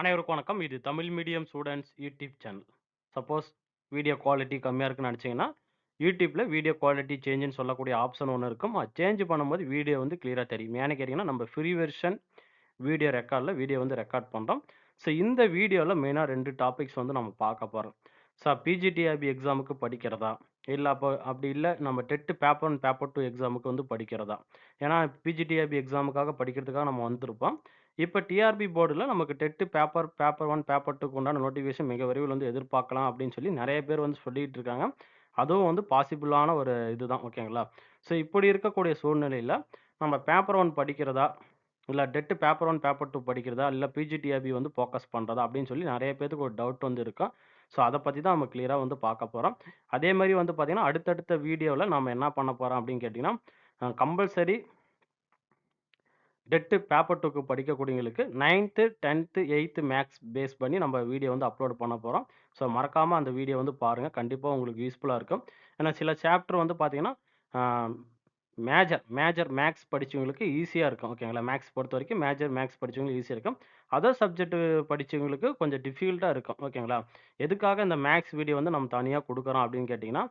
அனைவருக்கும் வணக்கம். இது Tamil medium students YouTube channel. Suppose video quality கம்மியாக இருக்குன்னு நினச்சிங்கன்னா யூடியூப்பில் வீடியோ குவாலிட்டி சேஞ்சுன்னு சொல்லக்கூடிய ஆப்ஷன் ஒன்று இருக்கும். அது சேஞ்ச் பண்ணும்போது வீடியோ வந்து கிளியராக தெரியும். ஏன்னு கேட்டிங்கன்னா நம்ம ஃப்ரீ வெர்ஷன் வீடியோ ரெக்கார்டில் வீடியோ வந்து ரெக்கார்ட் பண்ணுறோம் ஸோ இந்த வீடியோவில் மெயினாக ரெண்டு டாபிக்ஸ் வந்து நம்ம பார்க்க போகிறோம் ஸோ பிஜிடிஆர்பி எக்ஸாமுக்கு படிக்கிறதா? இல்லை அப்போ அப்படி இல்லை நம்ம TET paper one paper two எக்ஸாமுக்கு வந்து படிக்கிறதா? ஏன்னா பிஜிடிஐபி எக்ஸாமுக்காக படிக்கிறதுக்காக நம்ம வந்திருப்போம். இப்போ டிஆர்பி போர்டில் நமக்கு TET paper, paper one paper டூக்கு உண்டான நோட்டிஃபிகேஷன் மிக விரைவில் வந்து எதிர்பார்க்கலாம் அப்படின்னு சொல்லி நிறைய பேர் வந்து சொல்லிட்டு இருக்காங்க. அதுவும் வந்து பாசிபிளான ஒரு இதுதான். ஓகேங்களா? ஸோ இப்படி இருக்கக்கூடிய சூழ்நிலையில் நம்ம பேப்பர் ஒன் படிக்கிறதா? இல்லை TET paper one paper two படிக்கிறதா? இல்லை பிஜிடிஆர்பி வந்து ஃபோக்கஸ் பண்ணுறதா அப்படின்னு சொல்லி நிறைய பேருக்கு ஒரு டவுட் வந்து இருக்கும். ஸோ அதை பற்றி தான் நம்ம கிளியராக வந்து பார்க்க போகிறோம் அதே மாதிரி வந்து பார்த்திங்கன்னா அடுத்தடுத்த வீடியோவில் நம்ம என்ன பண்ண போகிறோம் அப்படின்னு கேட்டிங்கன்னா கம்பல்சரி டெட்டு பேப்பர் டூக்கு படிக்கக்கூடியவங்களுக்கு ninth tenth eighth maths base பண்ணி நம்ம வீடியோ வந்து அப்லோட் பண்ண போகிறோம் ஸோ மறக்காமல் அந்த வீடியோ வந்து பாருங்கள் கண்டிப்பாக உங்களுக்கு யூஸ்ஃபுல்லாக இருக்கும். ஏன்னா சில சாப்டர் வந்து பார்த்தீங்கன்னா, மேஜர் மேஜர் மேக்ஸ் படிச்சவங்களுக்கு ஈஸியாக இருக்கும். ஓகேங்களா? மேக்ஸ் பொறுத்த வரைக்கும் மேஜர் மேக்ஸ் படித்தவங்களுக்கு ஈஸியாக இருக்கும். அதர் சப்ஜெக்ட் படித்தவங்களுக்கு கொஞ்சம் டிஃபிகல்ட்டாக இருக்கும். ஓகேங்களா? எதுக்காக இந்த மேக்ஸ் வீடியோ வந்து நம்ம தனியாக கொடுக்குறோம் அப்படின்னு கேட்டிங்கன்னா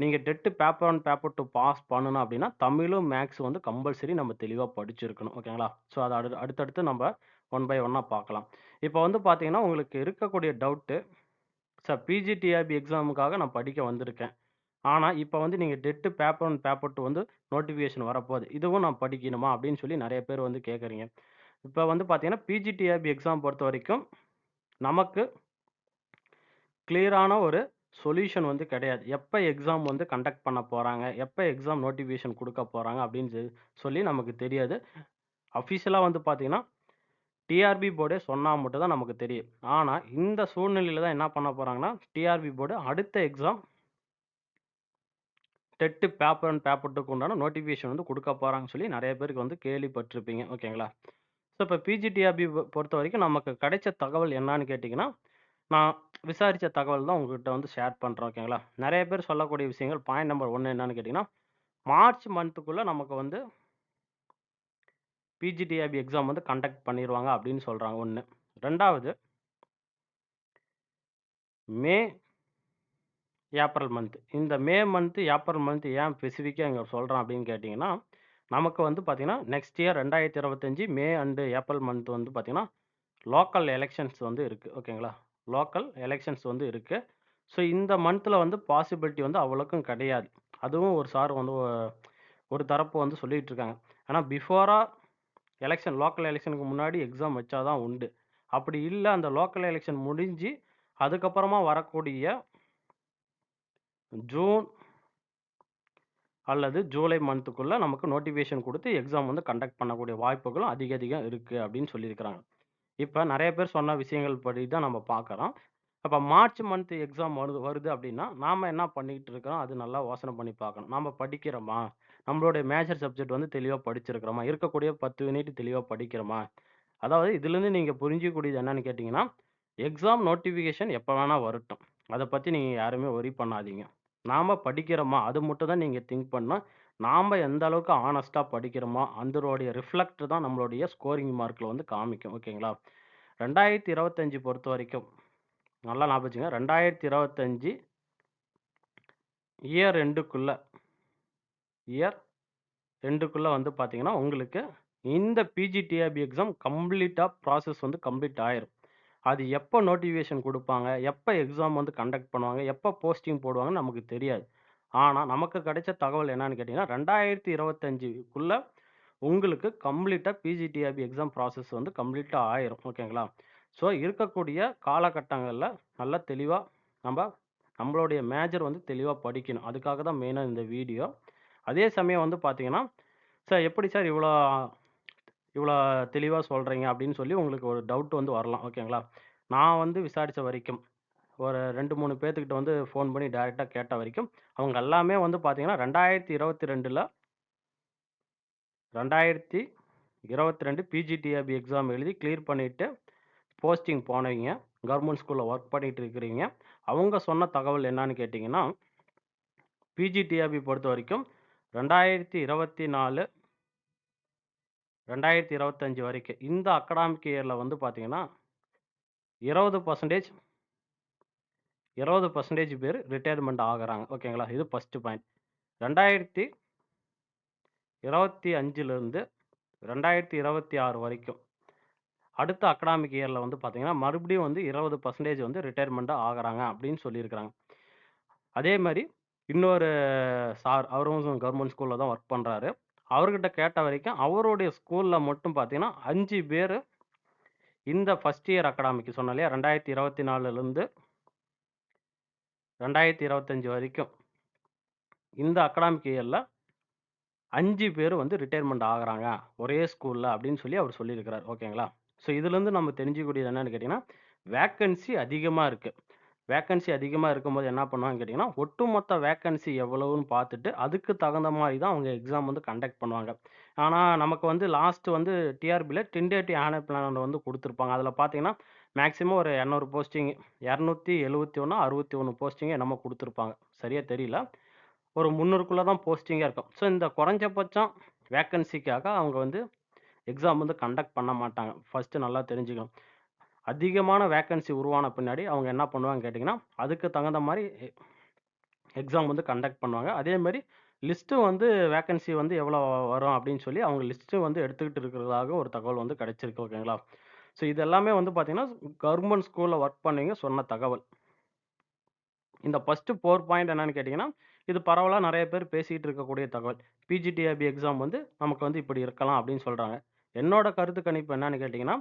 நீங்கள் TET paper one paper two pass பண்ணணும் அப்படின்னா, தமிழும், மேத்ஸும் வந்து கம்பல்சரி நம்ம தெளிவாக படிச்சிருக்கணும். ஓகேங்களா? ஸோ அதை அடு அடுத்தடுத்து நம்ம ஒன் பை ஒன்னாக பார்க்கலாம். இப்போ வந்து பார்த்தீங்கன்னா, உங்களுக்கு இருக்கக்கூடிய டவுட்டு, சார் பிஜிடிஆர்பி எக்ஸாமுக்காக நான் படிக்க வந்திருக்கேன். ஆனால் இப்போ வந்து நீங்கள் TET paper one paper two வந்து நோட்டிஃபிகேஷன் வரப்போகுது. இதுவும் நான் படிக்கணுமா? அப்படின்னு சொல்லி நிறைய பேர் வந்து கேட்குறீங்க இப்போ வந்து பார்த்தீங்கன்னா, பிஜிடிஆர்பி எக்ஸாம் பொறுத்த வரைக்கும் நமக்கு கிளியரான ஒரு சொல்யூஷன் வந்து கிடையாது. எப்போ எக்ஸாம் வந்து கண்டக்ட் பண்ண போகிறாங்க எப்போ எக்ஸாம் நோட்டிஃபிகேஷன் கொடுக்க போகிறாங்க அப்படின்னு சொல்லி சொல்லி நமக்கு தெரியாது. அஃபிஷியலாக வந்து பார்த்தீங்கன்னா, டிஆர்பி போர்டே சொன்னால் மட்டும் தான் நமக்கு தெரியும். ஆனால் இந்த சூழ்நிலையில் தான் என்ன பண்ண போகிறாங்கன்னா டிஆர்பி போர்டு அடுத்த எக்ஸாம் டெட்டு பேப்பர் அண்ட் பேப்பர்ட்டுக்கு உண்டான நோட்டிஃபிகேஷன் வந்து கொடுக்க போகிறாங்கன்னு சொல்லி நிறைய பேருக்கு வந்து கேள்விப்பட்டிருப்பீங்க. ஓகேங்களா? ஸோ இப்போ பிஜிடிஆர்பி பொறுத்த வரைக்கும் நமக்கு கிடைச்ச தகவல் என்னான்னு கேட்டிங்கன்னா நான் விசாரித்த தகவல் தான் உங்ககிட்ட வந்து ஷேர் பண்ணுறேன் ஓகேங்களா? நிறைய பேர் சொல்லக்கூடிய விஷயங்கள் பாயிண்ட் நம்பர் ஒன்று என்னன்னு கேட்டிங்கன்னா மார்ச் மந்த்துக்குள்ளே நமக்கு வந்து பிஜிடிஆர்பி எக்ஸாம் வந்து கண்டக்ட் பண்ணிடுவாங்க அப்படின்னு சொல்கிறாங்க ஒன்று ரெண்டாவது மே, ஏப்ரல் மந்த். இந்த மே மந்த்து ஏப்ரல் மந்த் ஏன் ஸ்பெசிஃபிக்காக இங்கே சொல்கிறேன் அப்படின்னு கேட்டிங்கன்னா நமக்கு வந்து பார்த்திங்கன்னா next year 2025 May and April month வந்து பார்த்தீங்கன்னா, லோக்கல் எலெக்ஷன்ஸ் வந்து இருக்குது ஓகேங்களா? லோக்கல் எலெக்ஷன்ஸ் வந்து இருக்குது ஸோ இந்த மந்தில் வந்து பாசிபிலிட்டி வந்து அவ்வளோக்கும் கிடையாது. அதுவும் ஒரு சார் வந்து ஒரு தரப்பு வந்து சொல்லிகிட்டு இருக்காங்க. ஆனால் பிஃபோராக எலெக்ஷன் லோக்கல் எலெக்ஷனுக்கு முன்னாடி எக்ஸாம் வச்சா தான் உண்டு. அப்படி இல்லை அந்த லோக்கல் எலெக்ஷன் முடிஞ்சு, அதுக்கப்புறமா வரக்கூடிய ஜூன் அல்லது ஜூலை மந்த்துக்குள்ளே நமக்கு நோட்டிஃபிகேஷன் கொடுத்து எக்ஸாம் வந்து கண்டக்ட் பண்ணக்கூடிய வாய்ப்புகளும் அதிக அதிகம் இருக்குது அப்படின்னு சொல்லியிருக்கிறாங்க. இப்ப நெறைய பேர் சொன்ன விஷயங்கள் படி தான் நம்ம பார்க்குறோம். அப்ப மார்ச் மந்த் எக்ஸாம் வருது வருது அப்படின்னா, நாம என்ன பண்ணிட்டு இருக்கிறோம்? அது நல்லா யோசனை பண்ணி பார்க்கணும். நாம படிக்கிறோமா? நம்மளுடைய மேஜர் சப்ஜெக்ட் வந்து தெளிவா படிச்சிருக்கிறோமா? இருக்கக்கூடிய 10 யூனிட் தெளிவா படிக்கிறோமா? அதாவது இதுலேருந்து நீங்க புரிஞ்சுக்கக்கூடியது என்னன்னு கேட்டீங்கன்னா, எக்ஸாம் நோட்டிஃபிகேஷன் எப்ப வேணா வரட்டும். அத பத்தி நீங்க யாருமே வொரி பண்ணாதீங்க. நாம படிக்கிறோமா? அது மட்டும் தான் நீங்க திங்க் பண்ணணும். நாம எந்த அளவுக்கு ஹானஸ்ட்டா படிக்கிறோமோ, அதனுடைய ரிஃப்ளெக்ட் தான் நம்மளுடைய ஸ்கோரிங் மார்க்ல வந்து காமிக்கும். ஓகேங்களா? 2025 பொறுத்தவரைக்கும் நல்லா ஞாபகம் வச்சுக்கங்க. 2025 இயர் ரெண்டுக்குள்ளே இயர் ரெண்டுக்குள்ளே வந்து பார்த்தீங்கன்னா, உங்களுக்கு இந்த பிஜிடிஆர்பி எக்ஸாம் கம்ப்ளீட்டா ப்ராசஸ் வந்து கம்ப்ளீட் ஆயிரும். அது எப்போ நோட்டிஃபிகேஷன் குடுப்பாங்க? எப்ப எக்ஸாம் வந்து கண்டக்ட் பண்ணுவாங்க? எப்ப போஸ்டிங் போடுவாங்கன்னு நமக்கு தெரியாது. ஆனா, நமக்கு கிடைச்ச தகவல் என்னன்னு கேட்டீங்கன்னா, 2025க்குள்ள உங்களுக்கு கம்ப்ளீட்டா பிஜிடிஆர்பி எக்ஸாம் ப்ராசஸ் வந்து கம்ப்ளீட்டா ஆயிரும். ஓகேங்களா? ஸோ இருக்கக்கூடிய காலகட்டங்கள்ல நல்லா தெளிவா நம்ப நம்மளுடைய மேஜர் வந்து தெளிவா படிக்கணும். அதுக்காக தான் மெயினா இந்த வீடியோ. அதே சமயம் வந்து பார்த்தீங்கன்னா, சார் எப்படி சார் இவ்வளோ இவ்வளோ தெளிவாக சொல்கிறீங்க அப்படின்னு சொல்லி உங்களுக்கு ஒரு டவுட் வந்து வரலாம். ஓகேங்களா? நான் வந்து விசாரித்த வரைக்கும், ஒரு ரெண்டு மூணு பேர்த்துக்கிட்ட வந்து ஃபோன் பண்ணி டைரெக்டாக கேட்ட வரைக்கும், அவங்க எல்லாமே வந்து பார்த்தீங்கன்னா, 2022ல 2022 பிஜிடிஆர்பி எக்ஸாம் எழுதி கிளியர் பண்ணிவிட்டு போஸ்டிங் போனவைங்க, கவர்மெண்ட் ஸ்கூலில் ஒர்க் பண்ணிகிட்டு இருக்கிறீங்க. அவங்க சொன்ன தகவல் என்னன்னு ரெண்டாயிரத்தி இருபத்தி நாலு ரெண்டாயிரத்தி இருபத்தஞ்சி வரைக்கும். இந்த அக்கடாமிக் இயரில் வந்து பார்த்தீங்கன்னா இருபது பர்சன்டேஜ் இருபது பர்சன்டேஜ் பேர் ரிட்டையர்மெண்ட் ஆகிறாங்க. ஓகேங்களா? இது ஃபஸ்ட்டு பாயிண்ட் ரெண்டாயிரத்தி இருபத்தி அஞ்சுலேருந்து ரெண்டாயிரத்தி இருபத்தி ஆறு வரைக்கும். அடுத்த அக்கடாமிக் இயரில் வந்து பார்த்தீங்கன்னா மறுபடியும் வந்து இருபது பர்சன்டேஜ் வந்து ரிட்டையர்மெண்ட்டாக ஆகிறாங்க அப்படின்னு சொல்லியிருக்கிறாங்க. அதே மாதிரி இன்னொரு சார் அவரும் கவர்மெண்ட் ஸ்கூலில் தான் ஒர்க் பண்ணுறாரு அவர்கிட்ட கேட்ட வரைக்கும் அவருடைய ஸ்கூலில் மட்டும் பார்த்தீங்கன்னா, அஞ்சு பேர் இந்த ஃபஸ்ட் இயர் அகாடமிக்கு சொன்ன இல்லையா? 2024லிருந்து 2025 வரைக்கும். இந்த அகாடமிக் இயர்ல 5 பேரு வந்து ரிட்டையர்மெண்ட் ஆகுறாங்க. ஒரே ஸ்கூலில் அப்படின்னு சொல்லி அவர் சொல்லியிருக்கிறார். ஓகேங்களா? ஸோ இதுலேருந்து நம்ம தெரிஞ்சுக்கூடியது என்னன்னு கேட்டிங்கன்னா வேக்கன்சி அதிகமாக இருக்குது வேக்கன்சி அதிகமாக இருக்கும்போது என்ன பண்ணுவாங்கன்னு கேட்டிங்கன்னா ஒட்டுமொத்த வேக்கன்சி எவ்வளவுன்னு பார்த்துட்டு, அதுக்கு தகுந்த மாதிரி தான் அவங்க எக்ஸாம் வந்து கண்டக்ட் பண்ணுவாங்க. ஆனால் நமக்கு வந்து லாஸ்ட் வந்து டிஆர்பியில் டென்டேட்டிவ் ஆனர் பிளான் வந்து கொடுத்துருப்பாங்க அதில் பார்த்தீங்கன்னா, மேக்ஸிமம் ஒரு 200 போஸ்டிங் 271 61 போஸ்டிங் என்னமோ கொடுத்துருப்பாங்க சரியாக தெரியல. ஒரு 300க்குள்ள தான் போஸ்டிங்காக இருக்கும். ஸோ இந்த குறைஞ்சபட்சம் வேக்கன்சிக்காக அவங்க வந்து எக்ஸாம் வந்து கண்டக்ட் பண்ண மாட்டாங்க. ஃபஸ்ட்டு நல்லா தெரிஞ்சுக்கணும். அதிகமான வேக்கன்சி உருவான பின்னாடி அவங்க என்ன பண்ணுவாங்க கேட்டிங்கன்னா அதுக்கு தகுந்த மாதிரி எக்ஸாம் வந்து கண்டக்ட் பண்ணுவாங்க. அதே லிஸ்ட்டு வந்து வேக்கன்சி வந்து எவ்வளோ வரும் அப்படின்னு சொல்லி அவங்க லிஸ்ட்டு வந்து எடுத்துக்கிட்டு இருக்கிறதாக ஒரு தகவல் வந்து கிடைச்சிருக்கு. ஓகேங்களா? ஸோ இது எல்லாமே வந்து பார்த்தீங்கன்னா, கவர்மெண்ட் ஸ்கூலில் ஒர்க் பண்ணிங்க சொன்ன தகவல். இந்த ஃபஸ்ட்டு ஃபோர் பாயிண்ட் என்னன்னு கேட்டிங்கன்னா இது பரவலாக நிறைய பேர் பேசிக்கிட்டு இருக்கக்கூடிய தகவல். பிஜிடிஆர்பி எக்ஸாம் வந்து நமக்கு வந்து இப்படி இருக்கலாம் அப்படின்னு சொல்கிறாங்க என்னோட கருத்து கணிப்பு என்னன்னு கேட்டிங்கன்னா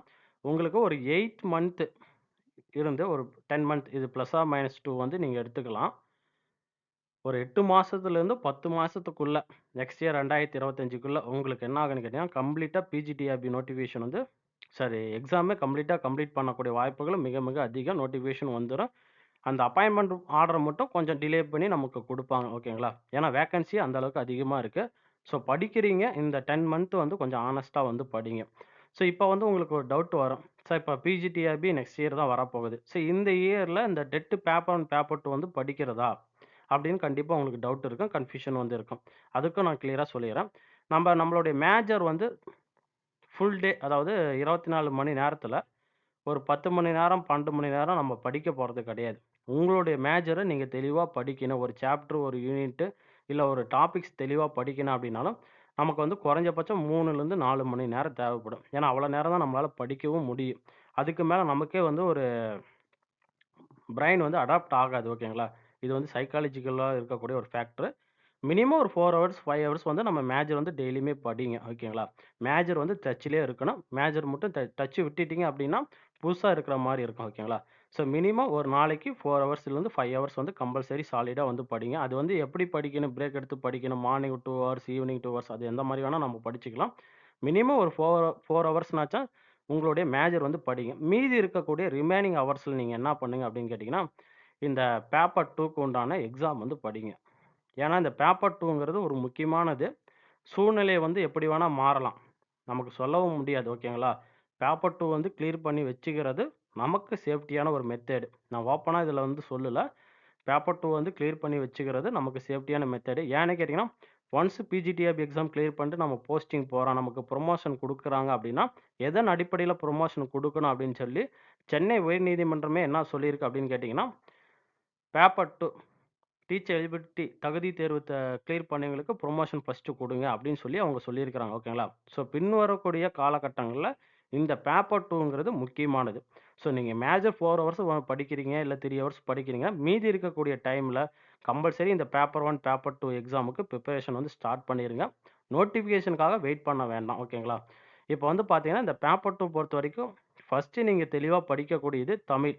உங்களுக்கு ஒரு எயிட் மந்த்து இருந்து ஒரு 10 மந்த் இது ப்ளஸ் ஆர் மைனஸ் டூ வந்து நீங்கள் எடுத்துக்கலாம். ஒரு எட்டு மாதத்துலேருந்து பத்து மாதத்துக்குள்ளே நெக்ஸ்ட் இயர் 2025க்குள்ள உங்களுக்கு என்ன ஆகுன்னு கேட்டீங்கன்னா, கம்ப்ளீட்டாக P G T R B notification வந்து சாரி எக்ஸாமே கம்ப்ளீட்டாக கம்ப்ளீட் பண்ணக்கூடிய வாய்ப்புகளும் மிக மிக அதிகம். நோட்டிஃபிகேஷன் வந்துடும் அந்த அப்பாயின்மெண்ட் ஆர்டர் மட்டும் கொஞ்சம் டிலே பண்ணி நமக்கு கொடுப்பாங்க ஓகேங்களா? ஏன்னா வேக்கன்சி அந்தளவுக்கு அதிகமாக இருக்குது ஸோ படிக்கிறீங்க இந்த 10 மந்த் வந்து கொஞ்சம் ஆனஸ்ட்டாக வந்து படிங்க. ஸோ இப்போ வந்து உங்களுக்கு ஒரு டவுட் வரும். சார் இப்போ பிஜிடிஆர்பி நெக்ஸ்ட் இயர் தான் வரப்போகுது. ஸோ இந்த இயரில் இந்த TET paper and paper two வந்து படிக்கிறதா? அப்படின்னு கண்டிப்பாக உங்களுக்கு டவுட் இருக்கும். கன்ஃப்யூஷன் வந்து இருக்கும். அதுக்கும் நான் கிளியராக சொல்லிடுறேன் நம்ம நம்மளுடைய மேஜர் வந்து ஃபுல் டே அதாவது 24 மணி நேரத்தில் ஒரு 10 மணி நேரம், 12 மணி நேரம் நம்ம படிக்க போகிறது கிடையாது. உங்களுடைய மேஜரை நீங்கள் தெளிவாக படிக்கணும். ஒரு சாப்டர், ஒரு யூனிட்டு இல்லை ஒரு டாபிக்ஸ் தெளிவாக படிக்கணும் அப்படின்னாலும், நமக்கு வந்து குறைஞ்சபட்சம் 3லிருந்து 4 மணி நேரம் தேவைப்படும். ஏன்னா அவ்வளோ நேரம் தான் நம்மளால படிக்கவும் முடியும். அதுக்கு மேல நமக்கே வந்து ஒரு பிரைன் வந்து அடாப்ட் ஆகாது. ஓகேங்களா? இது வந்து சைக்காலஜிக்கலா இருக்கக்கூடிய ஒரு ஃபேக்டர். மினிமம் ஒரு 4 ஹவர்ஸ், 5 ஹவர்ஸ் வந்து நம்ம மேஜர் வந்து டெய்லியுமே படிங்க. ஓகேங்களா? மேஜர் வந்து டச்சிலே இருக்கணும். மேஜர் மட்டும் ட டச்சு விட்டுட்டீங்க அப்படின்னா, புதுசா இருக்கிற மாரி இருக்கும். ஓகேங்களா? ஸோ மினிமம் ஒரு நாளைக்கு ஃபோர் ஹவர்ஸ்லேருந்து ஃபைவ் ஹவர்ஸ் வந்து கம்பல்சரி சாலிடாக வந்து படிங்க. அது வந்து எப்படி படிக்கணும், பிரேக் எடுத்து படிக்கணும். Morning two hours, evening two hours அது எந்த மாதிரி வேணால் நம்ம படிச்சுக்கலாம். மினிமம் ஒரு ஃபோர் ஃபோர் ஹவர்ஸ்னாச்சா உங்களுடைய மேஜர் வந்து படிங்க. மீதி இருக்கக்கூடிய ரிமைனிங் ஹவர்ஸில் நீங்கள் என்ன பண்ணுங்க அப்படின்னு கேட்டிங்கன்னா இந்த பேப்பர் டூக்கு உண்டான எக்ஸாம் வந்து படிங்க. ஏன்னா இந்த பேப்பர் டூங்கிறது ஒரு முக்கியமானது. சூழ்நிலை வந்து எப்படி வேணால் மாறலாம். நமக்கு சொல்லவும் முடியாது. ஓகேங்களா? பேப்பர் டூ வந்து கிளியர் பண்ணி வச்சுக்கிறது நமக்கு சேஃப்டியான ஒரு மெத்தேடு. நான் ஓப்பனாக இதில் வந்து சொல்லலை பேப்பர் டூ வந்து கிளியர் பண்ணி வச்சுக்கிறது நமக்கு சேஃப்டியான மெத்தேடு. ஏன்னு கேட்டிங்கன்னா ஒன்ஸ் பிஜிடிஎப் எக்ஸாம் கிளியர் பண்ணிட்டு நம்ம போஸ்டிங் போகிறோம் நமக்கு ப்ரொமோஷன் கொடுக்குறாங்க அப்படின்னா, எதன் அடிப்படையில் ப்ரொமோஷன் கொடுக்கணும் அப்படின்னு சொல்லி, சென்னை உயர்நீதிமன்றமே என்ன சொல்லியிருக்கு அப்படின்னு கேட்டிங்கன்னா பேப்பர் டூ டீச்சர் எலிபிலிட்டி தகுதி தேர்வு த கிளியர் பண்ணவங்களுக்கு ப்ரொமோஷன் ஃபஸ்ட்டு கொடுங்க அப்படின்னு சொல்லி அவங்க சொல்லியிருக்கிறாங்க. ஓகேங்களா? ஸோ பின்வரக்கூடிய காலகட்டங்களில் இந்த பேப்பர் டூங்கிறது முக்கியமானது. ஸோ நீங்கள் மேஜர் ஃபோர் ஹவர்ஸ் படிக்கிறீங்க, இல்லை த்ரீ ஹவர்ஸ் படிக்கிறீங்க. மீதி இருக்கக்கூடிய டைமில் கம்பல்சரி இந்த பேப்பர் ஒன் பேப்பர் டூ எக்ஸாமுக்கு ப்ரிப்பரேஷன் வந்து ஸ்டார்ட் பண்ணிடுங்க நோட்டிஃபிகேஷனுக்காக வெயிட் பண்ண வேண்டாம். ஓகேங்களா? இப்போ வந்து பார்த்தீங்கன்னா, இந்த பேப்பர் டூ பொறுத்த வரைக்கும் ஃபஸ்ட்டு நீங்கள் தெளிவாக படிக்கக்கூடியது தமிழ்.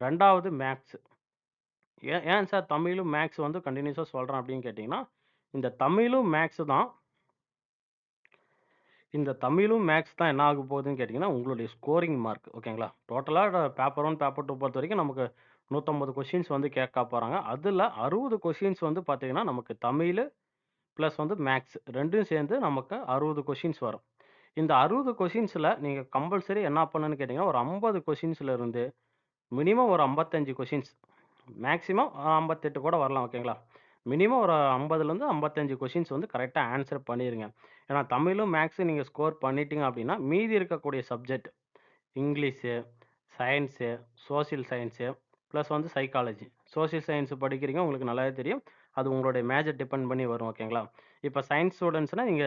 ரெண்டாவது மேக்ஸ் ஏன் ஏன் சார் தமிழும், மேக்ஸ் வந்து கண்டினியூஸாக சொல்கிறேன் அப்படின்னு கேட்டிங்கன்னா இந்த தமிழும், மேக்ஸு தான் இந்த தமிழும், மேக்ஸ் தான் என்ன ஆக போகுதுன்னு கேட்டிங்கன்னா உங்களுடைய ஸ்கோரிங் மார்க். ஓகேங்களா? டோட்டலாக பேப்பர் ஒன் பேப்பர் டூ பொறுத்த வரைக்கும் நமக்கு நூற்றம்பது கொஷின்ஸ் வந்து கேட்க போகிறாங்க அதில் அறுபது கொஷின்ஸ் வந்து பார்த்தீங்கன்னா, நமக்கு தமிழ் ப்ளஸ் வந்து மேக்ஸ் ரெண்டும் சேர்ந்து நமக்கு அறுபது கொஷின்ஸ் வரும். இந்த அறுபது கொஷின்ஸில் நீங்கள் கம்பல்சரி என்ன பண்ணணும்னு கேட்டிங்கன்னா ஒரு ஐம்பது கொஷின்ஸில் இருந்து மினிமம் ஒரு ஐம்பத்தஞ்சு கொஷின்ஸ் மேக்ஸிமம் 58 கூட வரலாம். ஓகேங்களா? மினிமம் ஒரு 50லேருந்து 55 கொஸ்டின்ஸ் வந்து கரெக்ட்டா ஆன்ஸர் பண்ணிருங்க. ஏன்னா தமிழும், மேக்ஸும் நீங்க ஸ்கோர் பண்ணிட்டீங்க அப்படின்னா, மீதி இருக்கக்கூடிய subject English, science, social science, plus வந்து சைக்காலஜி. சோசியல் சயின்ஸ் படிக்கிறீங்க உங்களுக்கு நல்லாவே தெரியும். அது உங்களுடைய மேஜர் டிபெண்ட் பண்ணி வரும் ஓகேங்களா? இப்ப சயின்ஸ் ஸ்டூடண்ட்ஸ்னா நீங்க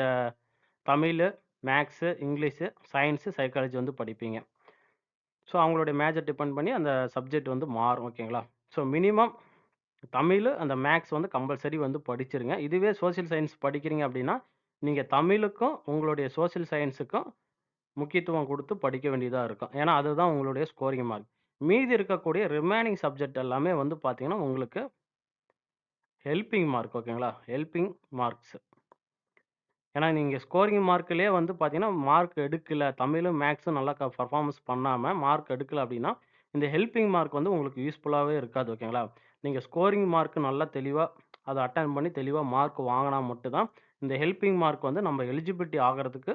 Tamil, maths, English, science, psychology வந்து படிப்பீங்க. ஸோ அவங்களுடைய மேஜர் டிபெண்ட் பண்ணி அந்த சப்ஜெக்ட் வந்து மாறும் ஓகேங்களா? ஸோ மினிமம் தமிழ் அந்த மேக்ஸ் வந்து கம்பல்சரி வந்து படிச்சிருங்க. இதுவே சோசியல் சயின்ஸ் படிக்கிறீங்க அப்படின்னா, நீங்கள் தமிழுக்கும், உங்களுடைய சோசியல் சயின்ஸுக்கும் முக்கியத்துவம் கொடுத்து படிக்க வேண்டியதாக இருக்கும். ஏன்னா, அதுதான் உங்களுடைய ஸ்கோரிங் மார்க். மீதி இருக்கக்கூடிய ரிமைனிங் சப்ஜெக்ட் எல்லாமே வந்து பார்த்தீங்கன்னா, உங்களுக்கு ஹெல்பிங் மார்க் ஓகேங்களா? Helping marks. ஏன்னா, நீங்கள் ஸ்கோரிங் மார்க்லயே வந்து பார்த்தீங்கன்னா, மார்க் எடுக்கல, தமிழும், மேக்ஸும் நல்லா க பெர்ஃபார்மன்ஸ் பண்ணாமல் மார்க் எடுக்கலை அப்படின்னா, இந்த ஹெல்பிங் மார்க் வந்து உங்களுக்கு யூஸ்ஃபுல்லாகவே இருக்காது ஓகேங்களா? நீங்கள் ஸ்கோரிங் மார்க் நல்லா தெளிவாக அதை அட்டன் பண்ணி தெளிவாக மார்க் வாங்கினா மட்டும்தான் இந்த ஹெல்பிங் மார்க் வந்து நம்ம எலிஜிபிலிட்டி ஆகுறதுக்கு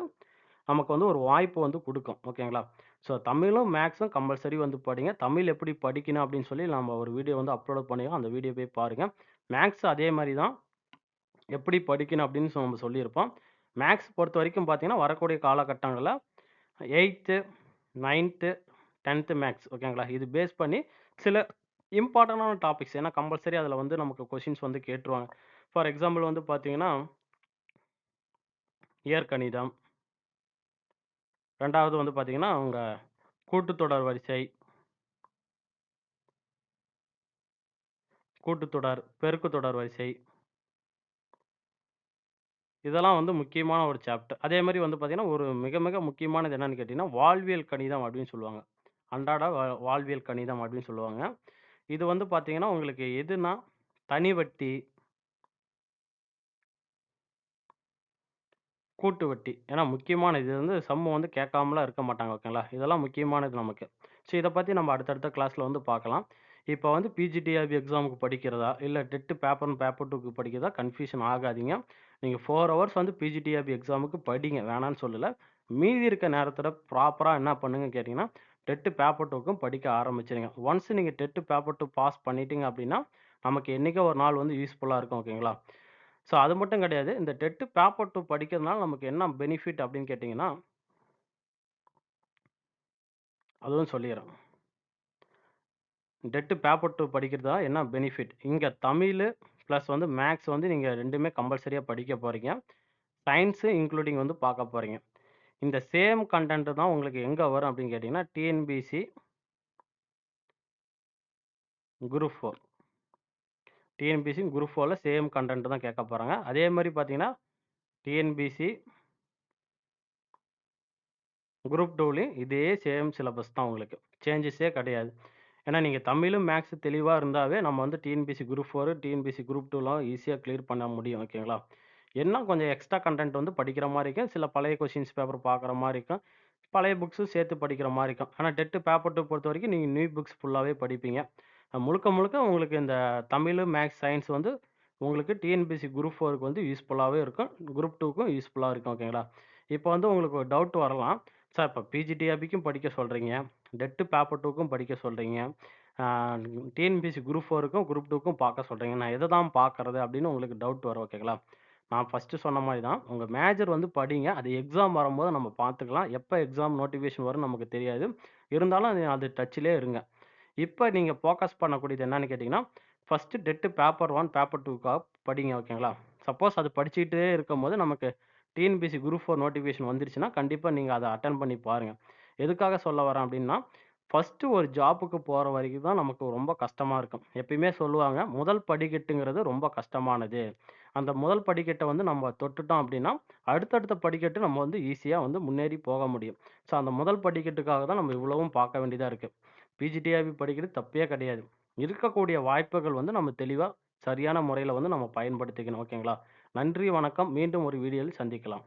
நமக்கு வந்து ஒரு வாய்ப்பு வந்து கொடுக்கும் ஓகேங்களா? ஸோ தமிழும், மேக்ஸும் கம்பல்சரி வந்து படிங்க. தமிழ் எப்படி படிக்கணும் அப்படின்னு சொல்லி நம்ம ஒரு வீடியோ வந்து அப்லோட் பண்ணிடுவோம் அந்த வீடியோ போய் பாருங்கள் மேக்ஸ் அதே மாதிரி தான். எப்படி படிக்கணும் அப்படின்னு நம்ம சொல்லியிருப்போம். மேக்ஸ் பொறுத்த வரைக்கும் பார்த்தீங்கன்னா, வரக்கூடிய காலகட்டங்களில் எயித்து நைன்த்து டென்த்து மேக்ஸ் ஓகேங்களா? இது பேஸ் பண்ணி சில இம்பார்ட்டண்டான டாபிக்ஸ் ஏன்னா கம்பல்சரி அதில் வந்து நமக்கு கொஷின்ஸ் வந்து கேட்டுருவாங்க. ஃபார் எக்ஸாம்பிள் வந்து பார்த்தீங்கன்னா இயற்கணிதம். ரெண்டாவது வந்து பார்த்தீங்கன்னா, உங்கள் கூட்டுத்தொடர் வரிசை. கூட்டுத்தொடர், பெருக்குத்தொடர் வரிசை. இதெல்லாம் வந்து முக்கியமான ஒரு சாப்டர். அதே மாதிரி வந்து பார்த்தீங்கன்னா, ஒரு மிக மிக முக்கியமானது என்னன்னு கேட்டிங்கன்னா வாழ்வியல் கணிதம் அப்படின்னு சொல்லுவாங்க. அன்றாட வா வாழ்வியல் கணிதம் அப்படின்னு சொல்லுவாங்க. இது வந்து பார்த்தீங்கன்னா, உங்களுக்கு எதுனா தனி வட்டி கூட்டு வட்டி. ஏன்னா முக்கியமான இது வந்து சம் வந்து கேட்காமலாம் இருக்க மாட்டாங்க ஓகேங்களா? இதெல்லாம் முக்கியமானது நமக்கு. ஸோ இதை பற்றி நம்ம அடுத்தடுத்த கிளாஸில் வந்து பார்க்கலாம். இப்போ வந்து பிஜிடிஆர்பி எக்ஸாமுக்கு படிக்கிறதா, இல்லை டெட்டு பேப்பர் பேப்பர் டூக்கு படிக்கிறதா கன்ஃப்யூஷன் ஆகாதீங்க. நீங்கள் ஃபோர் ஹவர்ஸ் வந்து பிஜிடிஆர்பி எக்ஸாமுக்கு படிங்க. வேணான்னு சொல்லலை மீதி இருக்க நேரத்தில் ப்ராப்பராக என்ன பண்ணுங்கன்னு கேட்டிங்கன்னா டெட்டு பேப்பர் டூக்கும் படிக்க ஆரம்பிச்சிருங்க ஒன்ஸ் நீங்கள் டெட்டு பேப்பர் டூ பாஸ் பண்ணிட்டீங்க அப்படின்னா, நமக்கு என்னைக்கோ ஒரு நாள் வந்து யூஸ்ஃபுல்லாக இருக்கும் ஓகேங்களா? ஸோ அது மட்டும் கிடையாது. இந்த டெட்டு பேப்பர் டூ படிக்கிறதுனால நமக்கு என்ன பெனிஃபிட் அப்படின்னு கேட்டிங்கன்னா அதுவும் சொல்லிடுறேன் டெட்டு பேப்பர் டூ படிக்கிறதா என்ன பெனிஃபிட்? இங்கே தமிழ் ப்ளஸ் வந்து மேக்ஸ் வந்து நீங்கள் ரெண்டுமே கம்பல்சரியாக படிக்க போகிறீங்க சயின்ஸு இன்க்ளூடிங் வந்து பார்க்க போகிறீங்க இந்த சேம் கண்டென்ட் தான் உங்களுக்கு எங்க வரும் அப்படின்னு கேட்டீங்கன்னா, TNPSC group four TNPSC group ஃபோரில் சேம் கண்டென்ட் தான் கேட்க போகிறாங்க அதே மாதிரி பார்த்தீங்கன்னா, டிஎன்பிசி குரூப் டூலையும் இதே சேம் சிலபஸ் தான் உங்களுக்கு. சேஞ்சஸே கிடையாது. ஏன்னா நீங்கள் தமிழும், மேக்ஸ் தெளிவாக இருந்தாவே நம்ம வந்து TNPSC group four TNPSC group டூலாம் ஈஸியாக கிளியர் பண்ண முடியும் ஓகேங்களா? என்ன கொஞ்சம் எக்ஸ்ட்ரா கண்டென்ட் வந்து படிக்கிற மாதிரி இருக்கும். சில பழைய கொஷின்ஸ் பேப்பர் பார்க்குற மாதிரி இருக்கும். பழைய புக்ஸும் சேர்த்து படிக்கிற மாதிரி இருக்கும். ஆனால் டெட்டு பேப்பர் டூ பொறுத்த வரைக்கும் நீங்கள் நியூ புக்ஸ் ஃபுல்லாகவே படிப்பீங்க. முழுக்க முழுக்க உங்களுக்கு இந்த தமிழ் மேக்ஸ், சயின்ஸ் வந்து உங்களுக்கு டிஎன்பிசி குரூப் ஃபோருக்கு வந்து யூஸ்ஃபுல்லாகவே இருக்கும். குரூப் டூக்கும் யூஸ்ஃபுல்லாக இருக்கும் ஓகேங்களா? இப்போ வந்து உங்களுக்கு ஒரு டவுட் வரலாம். சார் இப்போ பிஜிடிஆர்பிக்கும் படிக்க சொல்கிறீங்க டெட்டு பேப்பர் டூக்கும் படிக்க சொல்கிறீங்க T N P C group ஃபோருக்கும் group டூக்கும் பார்க்க சொல்கிறீங்க நான் எதை தான் பார்க்கறது அப்படின்னு உங்களுக்கு டவுட் வரும் ஓகேங்களா? நான் ஃபர்ஸ்ட்டு சொன்ன மாரி தான். உங்க மேஜர் வந்து படிங்க. அது எக்ஸாம் வரும்போது நம்ம பார்த்துக்கலாம். எப்ப எக்ஸாம் நோட்டிஃபிகேஷன் வரும்னு நமக்கு தெரியாது. இருந்தாலும் அது அது டச்சிலே இருங்க. இப்ப நீங்க ஃபோக்கஸ் பண்ணக்கூடியது என்னன்னு கேட்டீங்கன்னா, ஃபர்ஸ்ட்டு டெட் பேப்பர் 1, பேப்பர் 2க்காக படிங்க ஓகேங்களா? சப்போஸ் அது படிச்சுக்கிட்டே இருக்கும்போது நமக்கு டிஎன்பிசி குரூப் 4 நோட்டிஃபிகேஷன் வந்துருச்சுன்னா, கண்டிப்பா நீங்க அத அட்டெண்ட் பண்ணி பாருங்க. எதுக்காக சொல்ல வரேன் அப்படின்னா, ஃபர்ஸ்ட்டு ஒரு ஜாப்புக்கு போற வரைக்கும் தான் நமக்கு ரொம்ப கஷ்டமா இருக்கும். எப்பயுமே சொல்லுவாங்க, முதல் படிக்கட்டுங்கிறது ரொம்ப கஷ்டமானது. அந்த முதல் படிக்கட்டை வந்து நம்ம தொட்டுட்டோம் அப்படின்னா, அடுத்தடுத்த படிக்கட்டு நம்ம வந்து ஈஸியாக வந்து முன்னேறி போக முடியும். ஸோ அந்த முதல் படிக்கட்டுக்காக தான் நம்ம இவ்வளவும் பார்க்க வேண்டியதாக இருக்குது பிஜிடிஆபி படிக்கிறது தப்பே கிடையாது. இருக்கக்கூடிய வாய்ப்புகள் வந்து நம்ம தெளிவாக சரியான முறையில் வந்து நம்ம பயன்படுத்திக்கணும் ஓகேங்களா? நன்றி, வணக்கம். மீண்டும் ஒரு வீடியோவில் சந்திக்கலாம்.